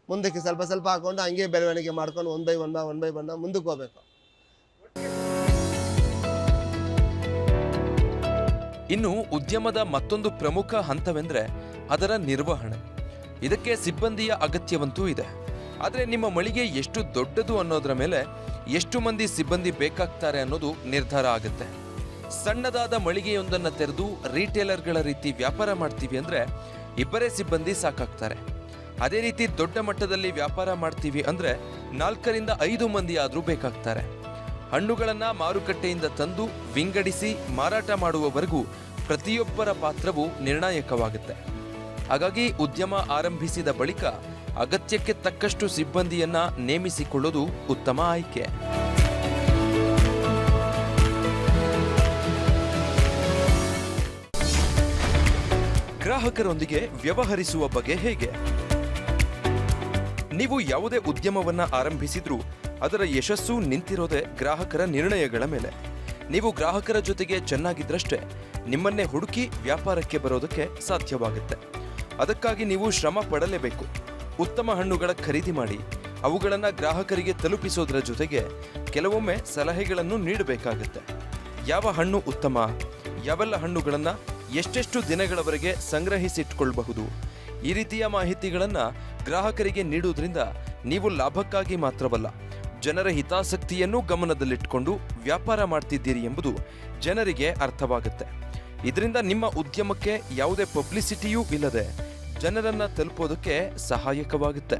ಮುಂದಕ್ಕೆ ಸ್ವಲ್ಪ ಸ್ವಲ್ಪ ಹಾಕೊಂಡು ಹಂಗೆ ಬೆಳವಣಿಗೆ ಮಾಡ್ಕೊಂಡು one by one by one by one ಮುಂದಕ್ಕೆ ಹೋಗ್ಬೇಕು. ಇನ್ನು ಉದ್ಯಮದ ಮತ್ತೊಂದು ಪ್ರಮುಖ ಹಂತವೆಂದರೆ ಅದರ ನಿರ್ವಹಣೆ. ಇದಕ್ಕೆ ಸಿಬ್ಬಂದಿಯ ಅಗತ್ಯವಂತೂ ಇದೆ. ಆದರೆ ನಿಮ್ಮ ಮಳಿಗೆ ಎಷ್ಟು ದೊಡ್ಡದು ಅನ್ನೋದರ ಮೇಲೆ ಎಷ್ಟು ಮಂದಿ ಸಿಬ್ಬಂದಿ ಬೇಕಾಗ್ತಾರೆ ಅನ್ನೋದು ನಿರ್ಧಾರ ಆಗುತ್ತೆ. ಸಣ್ಣದಾದ ಮಳಿಗೆಯೊಂದನ್ನು ತೆರೆದು ರೀಟೇಲರ್ಗಳ ರೀತಿ ವ್ಯಾಪಾರ ಮಾಡ್ತೀವಿ ಅಂದರೆ ಇಬ್ಬರೇ ಸಿಬ್ಬಂದಿ ಸಾಕಾಗ್ತಾರೆ. ಅದೇ ರೀತಿ ದೊಡ್ಡ ಮಟ್ಟದಲ್ಲಿ ವ್ಯಾಪಾರ ಮಾಡ್ತೀವಿ ಅಂದರೆ ನಾಲ್ಕರಿಂದ ಐದು ಮಂದಿ ಆದರೂ ಬೇಕಾಗ್ತಾರೆ. ಹಣ್ಣುಗಳನ್ನ ಮಾರುಕಟ್ಟೆಯಿಂದ ತಂದು ವಿಂಗಡಿಸಿ ಮಾರಾಟ ಮಾಡುವವರೆಗೂ ಪ್ರತಿಯೊಬ್ಬರ ಪಾತ್ರವು ನಿರ್ಣಾಯಕವಾಗುತ್ತೆ. ಹಾಗಾಗಿ ಉದ್ಯಮ ಆರಂಭಿಸಿದ ಬಳಿಕ ಅಗತ್ಯಕ್ಕೆ ತಕ್ಕಷ್ಟು ಸಿಬ್ಬಂದಿಯನ್ನ ನೇಮಿಸಿಕೊಳ್ಳೋದು ಉತ್ತಮ ಆಯ್ಕೆ. ಗ್ರಾಹಕರೊಂದಿಗೆ ವ್ಯವಹರಿಸುವ ಬಗೆ ಹೇಗೆ? ನೀವು ಯಾವುದೇ ಉದ್ಯಮವನ್ನ ಆರಂಭಿಸಿದ್ರೂ ಅದರ ಯಶಸ್ಸು ನಿಂತಿರೋದೇ ಗ್ರಾಹಕರ ನಿರ್ಣಯಗಳ ಮೇಲೆ. ನೀವು ಗ್ರಾಹಕರ ಜೊತೆಗೆ ಚೆನ್ನಾಗಿದ್ದರಷ್ಟೇ ನಿಮ್ಮನ್ನೇ ಹುಡುಕಿ ವ್ಯಾಪಾರಕ್ಕೆ ಬರೋದಕ್ಕೆ ಸಾಧ್ಯವಾಗುತ್ತೆ. ಅದಕ್ಕಾಗಿ ನೀವು ಶ್ರಮ ಪಡಲೇಬೇಕು. ಉತ್ತಮ ಹಣ್ಣುಗಳ ಖರೀದಿ ಮಾಡಿ, ಅವುಗಳನ್ನು ಗ್ರಾಹಕರಿಗೆ ತಲುಪಿಸೋದರ ಜೊತೆಗೆ ಕೆಲವೊಮ್ಮೆ ಸಲಹೆಗಳನ್ನು ನೀಡಬೇಕಾಗುತ್ತೆ. ಯಾವ ಹಣ್ಣು ಉತ್ತಮ, ಯಾವೆಲ್ಲ ಹಣ್ಣುಗಳನ್ನು ಎಷ್ಟೆಷ್ಟು ದಿನಗಳವರೆಗೆ ಸಂಗ್ರಹಿಸಿಟ್ಕೊಳ್ಬಹುದು, ಈ ರೀತಿಯ ಮಾಹಿತಿಗಳನ್ನು ಗ್ರಾಹಕರಿಗೆ ನೀಡುವುದರಿಂದ ನೀವು ಲಾಭಕ್ಕಾಗಿ ಮಾತ್ರವಲ್ಲ ಜನರ ಹಿತಾಸಕ್ತಿಯನ್ನು ಗಮನದಲ್ಲಿಟ್ಟುಕೊಂಡು ವ್ಯಾಪಾರ ಮಾಡ್ತಿದ್ದೀರಿ ಎಂಬುದು ಜನರಿಗೆ ಅರ್ಥವಾಗುತ್ತೆ. ಇದರಿಂದ ನಿಮ್ಮ ಉದ್ಯಮಕ್ಕೆ ಯಾವುದೇ ಪಬ್ಲಿಸಿಟಿಯೂ ಇಲ್ಲದೆ ಜನರನ್ನ ತಲುಪೋದಕ್ಕೆ ಸಹಾಯಕವಾಗುತ್ತೆ.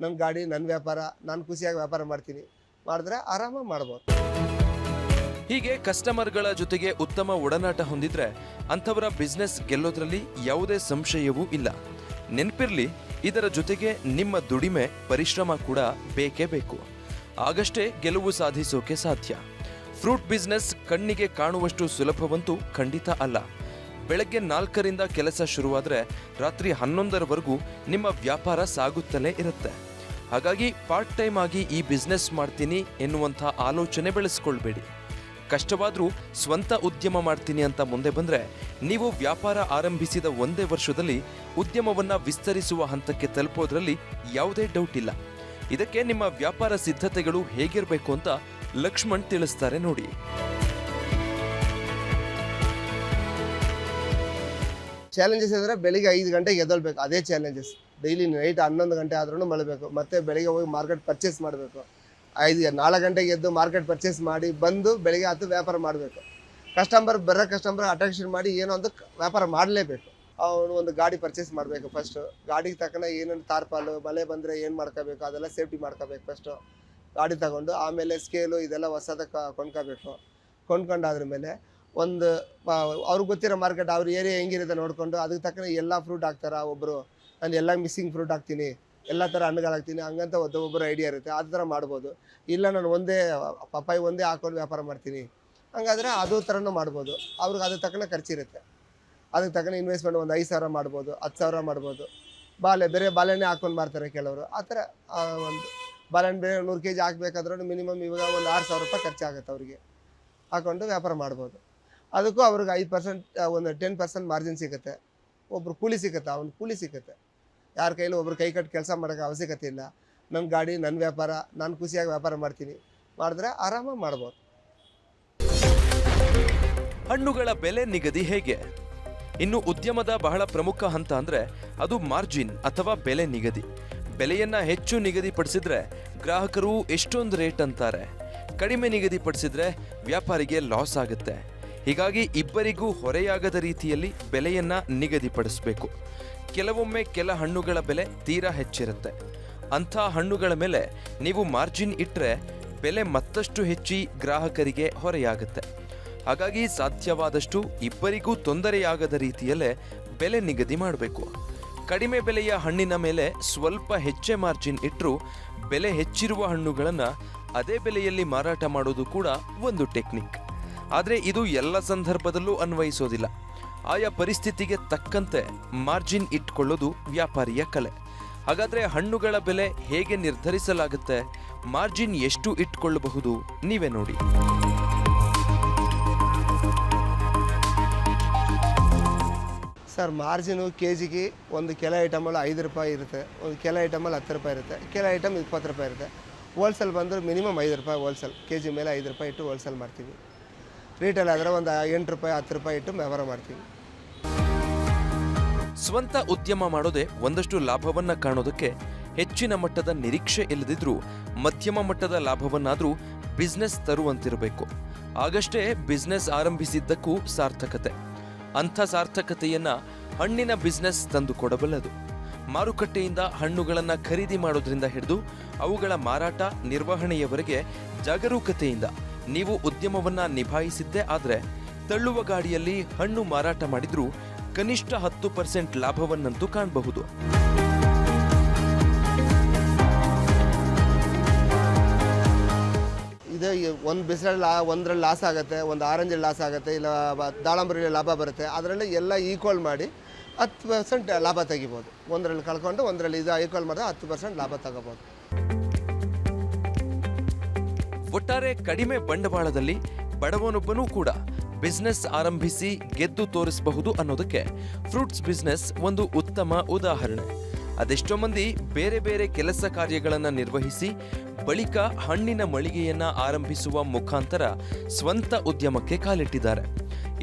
ನನ್ನ ಗಾಡಿ ನನ್ನ ವ್ಯಾಪಾರ ನಾನು ಖುಷಿಯಾಗಿ ವ್ಯಾಪಾರ ಮಾಡ್ತೀನಿ. ಮಾಡಿದ್ರೆ ಆರಾಮಾಗಿ ಮಾಡ್ಬೋದು. ಹೀಗೆ ಕಸ್ಟಮರ್ಗಳ ಜೊತೆಗೆ ಉತ್ತಮ ಒಡನಾಟ ಹೊಂದಿದ್ರೆ ಅಂಥವರ ಬಿಸ್ನೆಸ್ ಗೆಲ್ಲೋದ್ರಲ್ಲಿ ಯಾವುದೇ ಸಂಶಯವೂ ಇಲ್ಲ. ನೆನಪಿರ್ಲಿ, ಇದರ ಜೊತೆಗೆ ನಿಮ್ಮ ದುಡಿಮೆ, ಪರಿಶ್ರಮ ಕೂಡ ಬೇಕೇ ಬೇಕು. ಆಗಷ್ಟೇ ಗೆಲುವು ಸಾಧಿಸೋಕೆ ಸಾಧ್ಯ. ಫ್ರೂಟ್ ಬಿಸ್ನೆಸ್ ಕಣ್ಣಿಗೆ ಕಾಣುವಷ್ಟು ಸುಲಭವಂತೂ ಖಂಡಿತ ಅಲ್ಲ. ಬೆಳಗ್ಗೆ ನಾಲ್ಕರಿಂದ ಕೆಲಸ ಶುರುವಾದರೆ ರಾತ್ರಿ ಹನ್ನೊಂದರವರೆಗೂ ನಿಮ್ಮ ವ್ಯಾಪಾರ ಸಾಗುತ್ತಲೇ ಇರುತ್ತೆ. ಹಾಗಾಗಿ ಪಾರ್ಟ್ ಟೈಮ್ ಆಗಿ ಈ ಬಿಸ್ನೆಸ್ ಮಾಡ್ತೀನಿ ಎನ್ನುವಂಥ ಆಲೋಚನೆ ಬೆಳೆಸ್ಕೊಳ್ಬೇಡಿ. ಕಷ್ಟವಾದ್ರೂ ಸ್ವಂತ ಉದ್ಯಮ ಮಾಡ್ತೀನಿ ಅಂತ ಮುಂದೆ ಬಂದರೆ ನೀವು ವ್ಯಾಪಾರ ಆರಂಭಿಸಿದ ಒಂದೇ ವರ್ಷದಲ್ಲಿ ಉದ್ಯಮವನ್ನು ವಿಸ್ತರಿಸುವ ಹಂತಕ್ಕೆ ತಲುಪೋದ್ರಲ್ಲಿ ಯಾವುದೇ ಡೌಟ್ ಇಲ್ಲ. ಇದಕ್ಕೆ ನಿಮ್ಮ ವ್ಯಾಪಾರ ಸಿದ್ಧತೆಗಳು ಹೇಗಿರಬೇಕು ಅಂತ ಲಕ್ಷ್ಮಣ್ ತಿಳಿಸ್ತಾರೆ ನೋಡಿ. ಚಾಲೆಂಜಸ್ ಅಂದರೆ ಬೆಳಿಗ್ಗೆ ಐದು ಗಂಟೆಗೆ ಎದ್ದೊಳ್ಬೇಕು, ಅದೇ ಚಾಲೆಂಜಸ್ ಡೈಲಿ ನೈಟ್ ಹನ್ನೊಂದು ಗಂಟೆ ಆದ್ರೂ ಮಳಬೇಕು ಮತ್ತೆ ಬೆಳಿಗ್ಗೆ ಹೋಗಿ ಮಾರ್ಕೆಟ್ ಪರ್ಚೇಸ್ ಮಾಡಬೇಕು. ಐದು ನಾಲ್ಕು ಗಂಟೆಗೆ ಎದ್ದು ಮಾರ್ಕೆಟ್ ಪರ್ಚೇಸ್ ಮಾಡಿ ಬಂದು ಬೆಳಿಗ್ಗೆ ಹತ್ತು ವ್ಯಾಪಾರ ಮಾಡಬೇಕು. ಕಸ್ಟಮರ್ ಬರೋ ಕಸ್ಟಮರ್ ಅಟ್ರಾಕ್ಷನ್ ಮಾಡಿ ಏನೋ ಒಂದು ವ್ಯಾಪಾರ ಮಾಡಲೇಬೇಕು. ಅವನು ಒಂದು ಗಾಡಿ ಪರ್ಚೇಸ್ ಮಾಡಬೇಕು ಫಸ್ಟು ಗಾಡಿಗೆ ತಕ್ಕನ ಏನೇನು ತಾರ್ಪಾಲು ಮಳೆ ಬಂದರೆ ಏನು ಮಾಡ್ಕೋಬೇಕು, ಅದೆಲ್ಲ ಸೇಫ್ಟಿ ಮಾಡ್ಕೋಬೇಕು ಫಸ್ಟು ಗಾಡಿ ತಗೊಂಡು ಆಮೇಲೆ ಸ್ಕೇಲು ಇದೆಲ್ಲ ಹೊಸದಕ್ಕೆ ಕೊಂಡ್ಕೋಬೇಕು. ಕೊಂಡ್ಕೊಂಡಾದ್ರ ಮೇಲೆ ಒಂದು ಅವ್ರಿಗೆ ಗೊತ್ತಿರೋ ಮಾರ್ಕೆಟ್ ಅವ್ರ ಏರಿಯಾ ಹೆಂಗಿರುತ್ತೆ ನೋಡಿಕೊಂಡು ಅದಕ್ಕೆ ತಕ್ಕನೇ ಎಲ್ಲ ಫ್ರೂಟ್ ಹಾಕ್ತಾರೆ ಒಬ್ಬರು ನಾನು ಎಲ್ಲ ಮಿಸ್ಸಿಂಗ್ ಫ್ರೂಟ್ ಹಾಕ್ತೀನಿ. ಎಲ್ಲ ಥರ ಹಣ್ಣುಗಳು ಹಾಕ್ತೀನಿ. ಹಂಗಂತ ಒಬ್ಬೊಬ್ಬರು ಐಡಿಯಾ ಇರುತ್ತೆ. ಆ ಥರ ಮಾಡ್ಬೋದು. ಇಲ್ಲ ನಾನು ಒಂದೇ ಪಪ್ಪಾಯಿ ಒಂದೇ ಹಾಕೊಂಡು ವ್ಯಾಪಾರ ಮಾಡ್ತೀನಿ. ಹಂಗಾದ್ರೆ ಅದು ಥರನೂ ಮಾಡ್ಬೋದು. ಅವ್ರಿಗೆ ಅದ್ರ ತಕ್ಕನ ಖರ್ಚಿರುತ್ತೆ. ಅದಕ್ಕೆ ತಕ್ಕನ ಇನ್ವೆಸ್ಟ್ಮೆಂಟ್ ಒಂದು ಐದು ಸಾವಿರ ಮಾಡ್ಬೋದು, ಹತ್ತು ಸಾವಿರ ಮಾಡ್ಬೋದು. ಬಾಳೆ, ಬೇರೆ ಬಾಳೆಹಣ್ಣೆ ಹಾಕೊಂಡು ಮಾಡ್ತಾರೆ ಕೆಲವರು. ಆ ಥರ ಒಂದು ಬಾಳೆಹಣ್ಣು ಬೇರೆ ನೂರು ಕೆ ಜಿ ಹಾಕ್ಬೇಕಾದ್ರೂ ಮಿನಿಮಮ್ ಇವಾಗ ಒಂದು ಆರು ಸಾವಿರ ರೂಪಾಯಿ ಖರ್ಚಾಗುತ್ತೆ ಅವರಿಗೆ. ಹಾಕೊಂಡು ವ್ಯಾಪಾರ ಮಾಡ್ಬೋದು. ಅದಕ್ಕೂ ಅವ್ರಿಗೆ ಐದು ಪರ್ಸೆಂಟ್ ಒಂದು ಟೆನ್ ಪರ್ಸೆಂಟ್ ಮಾರ್ಜಿನ್ ಸಿಗುತ್ತೆ. ಒಬ್ಬರು ಕೂಲಿ ಸಿಗುತ್ತೆ? ಅವ್ನು ಕೂಲಿ ಸಿಗುತ್ತೆ. ಯಾರ ಕೈಲೂ ಒಬ್ರು ಕೈ ಕಟ್ಟು ಕೆಲಸ ಮಾಡೋಕ್ಕೆ ಅವಶ್ಯಕತೆ ಇಲ್ಲ. ನನ್ನ ಗಾಡಿ ನನ್ನ ವ್ಯಾಪಾರ, ನಾನು ಖುಷಿಯಾಗಿ ವ್ಯಾಪಾರ ಮಾಡ್ತೀನಿ. ಮಾಡಿದ್ರೆ ಆರಾಮಾಗಿ ಮಾಡ್ಬೋದು. ಹಣ್ಣುಗಳ ಬೆಲೆ ನಿಗದಿ ಹೇಗೆ? ಇನ್ನು ಉದ್ಯಮದ ಬಹಳ ಪ್ರಮುಖ ಹಂತ ಅಂದರೆ ಅದು ಮಾರ್ಜಿನ್ ಅಥವಾ ಬೆಲೆ ನಿಗದಿ. ಬೆಲೆಯನ್ನ ಹೆಚ್ಚು ನಿಗದಿಪಡಿಸಿದ್ರೆ ಗ್ರಾಹಕರು ಎಷ್ಟೊಂದು ರೇಟ್ ಅಂತಾರೆ. ಕಡಿಮೆ ನಿಗದಿಪಡಿಸಿದ್ರೆ ವ್ಯಾಪಾರಿಗೆ ಲಾಸ್ ಆಗುತ್ತೆ. ಹೀಗಾಗಿ ಇಬ್ಬರಿಗೂ ಹೊರೆಯಾಗದ ರೀತಿಯಲ್ಲಿ ಬೆಲೆಯನ್ನ ನಿಗದಿಪಡಿಸಬೇಕು. ಕೆಲವೊಮ್ಮೆ ಕೆಲ ಹಣ್ಣುಗಳ ಬೆಲೆ ತೀರಾ ಹೆಚ್ಚಿರುತ್ತೆ. ಅಂಥ ಹಣ್ಣುಗಳ ಮೇಲೆ ನೀವು ಮಾರ್ಜಿನ್ ಇಟ್ಟರೆ ಬೆಲೆ ಮತ್ತಷ್ಟು ಹೆಚ್ಚಿ ಗ್ರಾಹಕರಿಗೆ ಹೊರೆಯಾಗುತ್ತೆ. ಹಾಗಾಗಿ ಸಾಧ್ಯವಾದಷ್ಟು ಇಬ್ಬರಿಗೂ ತೊಂದರೆಯಾಗದ ರೀತಿಯಲ್ಲೇ ಬೆಲೆ ನಿಗದಿ ಮಾಡಬೇಕು. ಕಡಿಮೆ ಬೆಲೆಯ ಹಣ್ಣಿನ ಮೇಲೆ ಸ್ವಲ್ಪ ಹೆಚ್ಚೆ ಮಾರ್ಜಿನ್ ಇಟ್ಟರೂ ಬೆಲೆ ಹೆಚ್ಚಿರುವ ಹಣ್ಣುಗಳನ್ನು ಅದೇ ಬೆಲೆಯಲ್ಲಿ ಮಾರಾಟ ಮಾಡೋದು ಕೂಡ ಒಂದು ಟೆಕ್ನಿಕ್. ಆದರೆ ಇದು ಎಲ್ಲ ಸಂದರ್ಭದಲ್ಲೂ ಅನ್ವಯಿಸೋದಿಲ್ಲ. ಆಯಾ ಪರಿಸ್ಥಿತಿಗೆ ತಕ್ಕಂತೆ ಮಾರ್ಜಿನ್ ಇಟ್ಕೊಳ್ಳೋದು ವ್ಯಾಪಾರಿಯ ಕಲೆ. ಹಾಗಾದರೆ ಹಣ್ಣುಗಳ ಬೆಲೆ ಹೇಗೆ ನಿರ್ಧರಿಸಲಾಗುತ್ತೆ? ಮಾರ್ಜಿನ್ ಎಷ್ಟು ಇಟ್ಕೊಳ್ಳಬಹುದು? ನೀವೇ ನೋಡಿ. ಸರ್, ಮಾರ್ಜಿನು ಕೆ ಜಿಗೆ ಒಂದು ಕೆಲ ಐಟಮಲ್ಲಿ ಐದು ರೂಪಾಯಿ ಇರುತ್ತೆ. ಒಂದು ಕೆಲ ಐಟಮಲ್ಲಿ ಹತ್ತು ರೂಪಾಯಿ ಇರುತ್ತೆ. ಕೆಲ ಐಟಮ್ ಇಪ್ಪತ್ತು ರೂಪಾಯಿ ಇರುತ್ತೆ. ಹೋಲ್ಸೇಲ್ ಬಂದರೆ ಮಿನಿಮಮ್ ಐದು ರೂಪಾಯಿ ಹೋಲ್ಸೇಲ್ ಕೆ ಜಿ ಮೇಲೆ ಐದು ರೂಪಾಯಿ ಇಟ್ಟು ಹೋಲ್ಸೇಲ್ ಮಾಡ್ತೀವಿ. ರೀಟೇಲ್ ಆದರೆ ಒಂದು ಎಂಟು ರೂಪಾಯಿ, ಹತ್ತು ರೂಪಾಯಿ ಇಟ್ಟು ವ್ಯವಹಾರ ಮಾಡ್ತೀವಿ. ಸ್ವಂತ ಉದ್ಯಮ ಮಾಡೋದೇ ಒಂದಷ್ಟು ಲಾಭವನ್ನ ಕಾಣೋದಕ್ಕೆ ಹೆಚ್ಚಿನ ಮಟ್ಟದ ನಿರೀಕ್ಷೆ ಇಲ್ಲದಿದ್ರೂ, ಮಧ್ಯಮ ಮಟ್ಟದ ಲಾಭವನ್ನಾದರೂ ಬಿಸ್ನೆಸ್ ತರುವಂತಿರಬೇಕು. ಆಗಷ್ಟೇ ಬಿಸ್ನೆಸ್ ಆರಂಭಿಸಿದ್ದಕ್ಕೂ ಸಾರ್ಥಕತೆ. ಅಂಥ ಸಾರ್ಥಕತೆಯನ್ನ ಹಣ್ಣಿನ ಬಿಸ್ನೆಸ್ ತಂದು ಕೊಡಬಲ್ಲದು. ಮಾರುಕಟ್ಟೆಯಿಂದ ಹಣ್ಣುಗಳನ್ನು ಖರೀದಿ ಮಾಡೋದ್ರಿಂದ ಹಿಡಿದು ಅವುಗಳ ಮಾರಾಟ ನಿರ್ವಹಣೆಯವರೆಗೆ ಜಾಗರೂಕತೆಯಿಂದ ನೀವು ಉದ್ಯಮವನ್ನ ನಿಭಾಯಿಸಿದ್ದೇ ಆದರೆ ತಳ್ಳುವ ಗಾಡಿಯಲ್ಲಿ ಹಣ್ಣು ಮಾರಾಟ ಮಾಡಿದ್ರೂ ಕನಿಷ್ಠ ಹತ್ತು ಪರ್ಸೆಂಟ್ ಲಾಭವನ್ನಂತೂ ಕಾಣಬಹುದು. ಇದೇ ಒಂದು ಬಿಸಿಲಲ್ಲಿ ಲಾ ಒಂದರಲ್ಲಿ ಲಾಸ್ ಆಗುತ್ತೆ, ಒಂದು ಆರೆಂಜಲ್ಲಿ ಲಾಸ್ ಆಗುತ್ತೆ, ಇಲ್ಲ ದಾಳಂಬರಲ್ಲಿ ದಾಳಂಬರಿಲಿ ಲಾಭ ಬರುತ್ತೆ. ಅದರಲ್ಲಿ ಎಲ್ಲ ಈಕ್ವಲ್ ಮಾಡಿ ಹತ್ತು ಪರ್ಸೆಂಟ್ ಲಾಭ ತೆಗಿಬೋದು. ಒಂದರಲ್ಲಿ ಕಳ್ಕೊಂಡು ಒಂದರಲ್ಲಿ ಇದು ಈಕ್ವಲ್ ಮಾಡಿದ್ರೆ ಹತ್ತು ಪರ್ಸೆಂಟ್ ಲಾಭ ತಗೋಬೋದು. ಒಟ್ಟಾರೆ ಕಡಿಮೆ ಬಂಡವಾಳದಲ್ಲಿ ಬಡವನೊಬ್ಬನೂ ಕೂಡ ಬಿಸ್ನೆಸ್ ಆರಂಭಿಸಿ ಗೆದ್ದು ತೋರಿಸಬಹುದು ಅನ್ನೋದಕ್ಕೆ ಫ್ರೂಟ್ಸ್ ಬಿಸ್ನೆಸ್ ಒಂದು ಉತ್ತಮ ಉದಾಹರಣೆ. ಅದೆಷ್ಟೋ ಮಂದಿ ಬೇರೆ ಬೇರೆ ಕೆಲಸ ಕಾರ್ಯಗಳನ್ನು ನಿರ್ವಹಿಸಿ ಬಳಿಕ ಹಣ್ಣಿನ ಮಳಿಗೆಯನ್ನ ಆರಂಭಿಸುವ ಮುಖಾಂತರ ಸ್ವಂತ ಉದ್ಯಮಕ್ಕೆ ಕಾಲಿಟ್ಟಿದ್ದಾರೆ.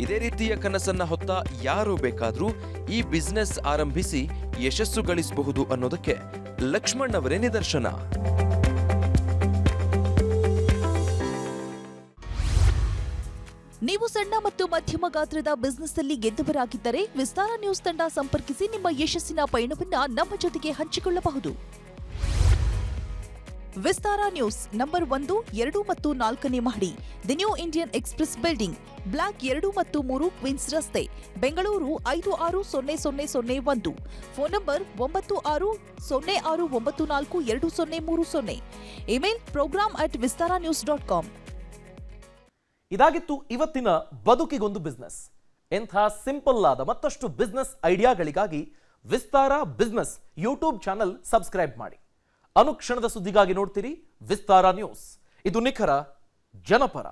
ಇದೇ ರೀತಿಯ ಕನಸನ್ನ ಹೊತ್ತ ಯಾರು ಬೇಕಾದರೂ ಈ ಬಿಸ್ನೆಸ್ ಆರಂಭಿಸಿ ಯಶಸ್ಸು ಗಳಿಸಬಹುದು ಅನ್ನೋದಕ್ಕೆ ಲಕ್ಷ್ಮಣ್ ಅವರೇ ನಿದರ್ಶನ. ನೀವು ಸಣ್ಣ ಮತ್ತು ಮಧ್ಯಮ ಗಾತ್ರದ ಬಿಸ್ನೆಸ್ ಅಲ್ಲಿ ಗೆದ್ದವರಾಗಿದ್ದರೆ ವಿಸ್ತಾರ ನ್ಯೂಸ್ ತಂಡ ಸಂಪರ್ಕಿಸಿ ನಿಮ್ಮ ಯಶಸ್ಸಿನ ಪಯಣವನ್ನ ನಮ್ಮ ಜೊತೆಗೆ ಹಂಚಿಕೊಳ್ಳಬಹುದು. ವಿಸ್ತಾರ ನ್ಯೂಸ್ ನಂಬರ್ ಒಂದು, ಎರಡು ಮತ್ತು ನಾಲ್ಕನೇ ಮಹಡಿ the New Indian Express building block ಎರಡು ಮತ್ತು ಮೂರು ಕ್ವೀನ್ಸ್ ರಸ್ತೆ, ಬೆಂಗಳೂರು ಐದು ಆರು ಸೊನ್ನೆ ಸೊನ್ನೆ ಸೊನ್ನೆ ಒಂದು. ಫೋನ್ ನಂಬರ್ ಒಂಬತ್ತು ಆರು ಸೊನ್ನೆ ಆರು ಒಂಬತ್ತು ನಾಲ್ಕು ಎರಡು ಸೊನ್ನೆ ಮೂರು ಸೊನ್ನೆ. Email program at Vistara news dot com ಇದಾಗಿತ್ತು ಇವತ್ತಿನ ಬದುಕಿಗೊಂದು ಬಿಸ್ನೆಸ್ ಎಂಥ ಸಿಂಪಲ್ ಆದ ಮತ್ತಷ್ಟು business ಐಡಿಯಾಗಳಿಗಾಗಿ Vistara business YouTube channel subscribe ಮಾಡಿ. ಅನುಕ್ಷಣದ ಸುದ್ದಿಗಾಗಿ ನೋಡ್ತೀರಿ ವಿಸ್ತಾರ ನ್ಯೂಸ್ ಇದು ನಿಖರ ಜನಪರ.